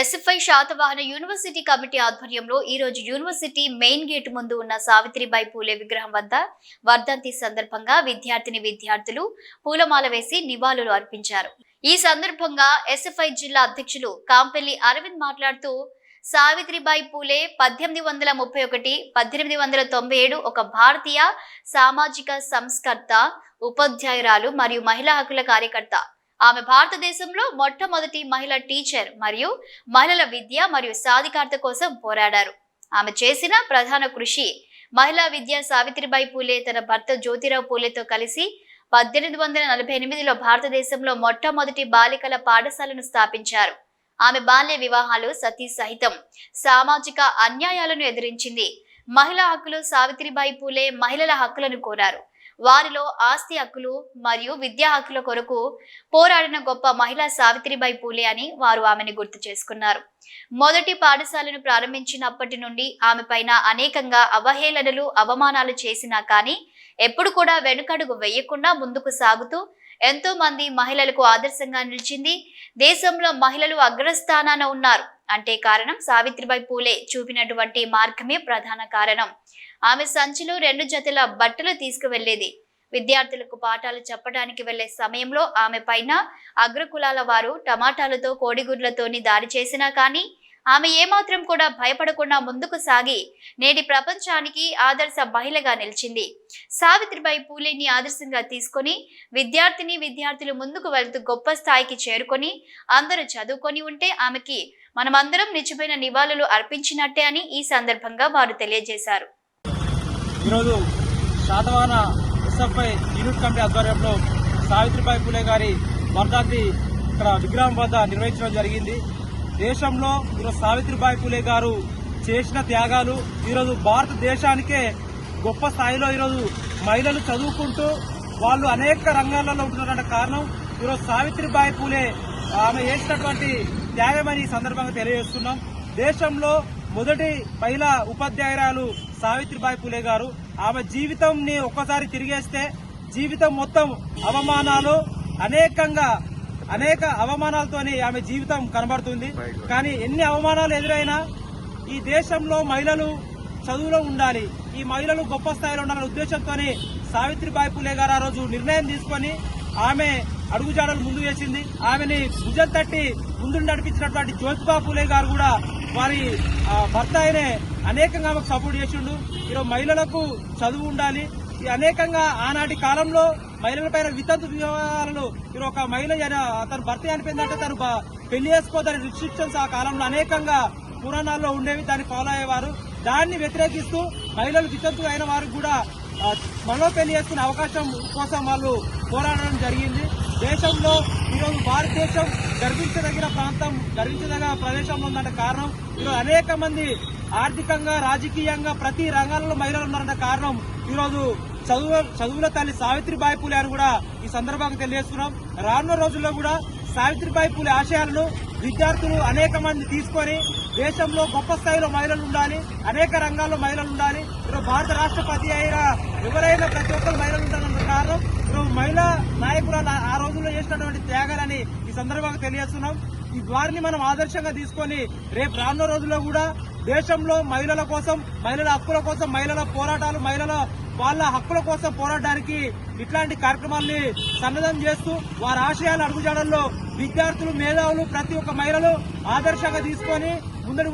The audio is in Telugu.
ఎస్ఎఫ్ఐ శాతవాహన యూనివర్సిటీ కమిటీ ఆధ్వర్యంలో ఈ రోజు యూనివర్సిటీ మెయిన్ గేట్ ముందు ఉన్న సావిత్రిబాయి పూలే విగ్రహం వద్ద వర్ధంతి సందర్భంగా విద్యార్థిని విద్యార్థులు పూలమాల వేసి నివాళులు అర్పించారు. ఈ సందర్భంగా ఎస్ఎఫ్ఐ జిల్లా అధ్యక్షులు కాంపెల్లి అరవింద్ మాట్లాడుతూ సావిత్రిబాయి పూలే పద్దెనిమిది వందల ముప్పై ఒకటి పద్దెనిమిది వందల తొంభై ఏడు ఒక భారతీయ సామాజిక సంస్కర్త ఉపాధ్యాయురాలు మరియు మహిళా హక్కుల కార్యకర్త. ఆమె భారతదేశంలో మొట్టమొదటి మహిళ టీచర్ మరియు మహిళల విద్య మరియు సాధికారత కోసం పోరాడారు. ఆమె చేసిన ప్రధాన కృషి మహిళా విద్య సావిత్రిబాయి పూలే తన భర్త జ్యోతిరావు పూలేతో కలిసి పద్దెనిమిది వందల నలభై ఎనిమిదిలో భారతదేశంలో మొట్టమొదటి బాలికల పాఠశాలను స్థాపించారు. ఆమె బాల్య వివాహాలు సతీ సహితం సామాజిక అన్యాయాలను ఎదిరించింది. మహిళా హక్కులు సావిత్రిబాయి పూలే మహిళల హక్కులను కోరారు. వారిలో ఆస్తి హక్కులు మరియు విద్యా హక్కుల కొరకు పోరాడిన గొప్ప మహిళ సావిత్రిబాయి పూలే అని వారు ఆమెను గుర్తు చేసుకున్నారు. మొదటి పాఠశాలను ప్రారంభించినప్పటి నుండి ఆమె పైన అనేకంగా అవహేళనలు అవమానాలు చేసినా కానీ ఎప్పుడు కూడా వెనుకడుగు వేయకుండా ముందుకు సాగుతూ ఎంతో మంది మహిళలకు ఆదర్శంగా నిలిచింది. దేశంలో మహిళలు అగ్రస్థానాన ఉన్నారు. అంటే కారణం సావిత్రిబాయి పూలే చూపినటువంటి మార్గమే ప్రధాన కారణం. ఆమె సంచిలో రెండు జతల బట్టలు తీసుకువెళ్ళేది. విద్యార్థులకు పాఠాలు చెప్పడానికి వెళ్ళే సమయంలో ఆమె పైన అగ్రకులాల వారు టమాటాలతో కోడిగుడ్లతోని దాడి చేసినా కానీ ఆమె ఏమాత్రం కూడా భయపడకుండా ముందుకు సాగి నేటి ప్రపంచానికి ఆదర్శ మహిళగా నిలిచింది. సావిత్రిబాయి పూలేని ఆదర్శంగా తీసుకొని విద్యార్థిని విద్యార్థులు ముందుకు వెళుతూ గొప్ప స్థాయికి చేరుకొని అందరూ చదువుకొని ఉంటే ఆమెకి మనమందరం నిజమైన నివాళులు అర్పించినట్టే అని ఈ సందర్భంగా వారు తెలియజేశారు. ఈరోజు శాతవాహన ఎస్ఎఫ్ఐ యూనిట్ కమిటీ ఆధ్వర్యంలో సావిత్రిబాయి పూలే గారి వర్ధాంతి ఇక్కడ విగ్రహం వద్ద నిర్వహించడం జరిగింది. దేశంలో ఈరోజు సావిత్రిబాయి పూలే గారు చేసిన త్యాగాలు ఈరోజు భారతదేశానికే గొప్ప స్థాయిలో ఈరోజు మహిళలు చదువుకుంటూ వాళ్ళు అనేక రంగాలలో ఉంటున్నటువంటి కారణం. ఈరోజు సావిత్రిబాయి పూలే ఆమె చేసినటువంటి త్యాగమని ఈ సందర్భంగా తెలియజేస్తున్నాం. దేశంలో మొదటి మహిళా ఉపాధ్యాయురాలు సావిత్రిబాయి పులే గారు. ఆమె జీవితంని ఒక్కసారి తిరిగేస్తే జీవితం మొత్తం అవమానాలు అనేకంగా అనేక అవమానాలతోని ఆమె జీవితం కనబడుతుంది. కానీ ఎన్ని అవమానాలు ఎదురైనా ఈ దేశంలో మహిళలు చదువులో ఉండాలి. ఈ మహిళలు గొప్ప స్థాయిలో ఉండాలనే ఉద్దేశంతోనే సావిత్రిబాయి పులే గారు ఆ రోజు నిర్ణయం తీసుకొని ఆమె అడుగుజాడలు ముందు వేసింది. ఆమెని భుజం తట్టి ముందు నడిపించినటువంటి జ్యోతిబా పూలే గారు కూడా వారి భర్త ఆయనే అనేకంగా ఆమెకు సపోర్ట్ చేసిండు. ఈరోజు మహిళలకు చదువు ఉండాలి. ఈ అనేకంగా ఆనాటి కాలంలో మహిళలపైన వితంతు వివాహాలను మీరు ఒక మహిళ తన భర్త చనిపోయిందంటే తను బ- పెళ్ళి చేసుకోదని రిస్ట్రిక్షన్స్ ఆ కాలంలో అనేకంగా పురాణాల్లో ఉండేవి. దాన్ని ఫాలో అయ్యేవారు. దాన్ని వ్యతిరేకిస్తూ మహిళలు వితంతు అయిన వారికి కూడా మనలో పెళ్ళి చేసుకునే అవకాశం కోసం వాళ్ళు పోరాడడం జరిగింది. దేశంలో ఈరోజు భారతదేశం గర్వించదగిన ప్రాంతం గర్వించదగిన ప్రదేశంలో ఉందంటే కారణం. ఈరోజు అనేక మంది ఆర్థికంగా రాజకీయంగా ప్రతి రంగాలలో మహిళలు ఉన్నారంటే కారణం ఈరోజు చదువు చదువుల తల్లి సావిత్రిబాయి పూలే అని కూడా ఈ సందర్భంగా తెలియజేస్తున్నాం. రానున్న రోజుల్లో కూడా సావిత్రిబాయి పూలే ఆశయాలను విద్యార్థులు అనేక మంది తీసుకొని దేశంలో గొప్ప స్థాయిలో మహిళలు ఉండాలి అనేక రంగాల్లో మహిళలు ఉండాలి. ఈరోజు భారత రాష్ట్రపతి అయినా ఎవరైనా ప్రతి ఒక్కరు మహిళలు ఉండాలన్న కారణం. ఈరోజు మహిళా నాయకురాలు ఆ- రోజుల్లో చేసినటువంటి త్యాగాలని ఈ సందర్భంగా తెలియజేస్తున్నాం. ఈ వారిని మనం ఆదర్శంగా తీసుకొని రేపు రానున్న రోజుల్లో కూడా దేశంలో మహిళల కోసం మహిళల హక్కుల కోసం మహిళల పోరాటాలు మహిళల వాళ్ళ హక్కుల కోసం పోరాడడానికి ఇట్లాంటి కార్యక్రమాల్ని సన్నద్ధం చేస్తూ వారి ఆశయాలు అడుగుజాడల్లో విద్యార్థులు మేధావులు ప్రతి ఒక్క మహిళలు ఆదర్శంగా తీసుకొని ముందడు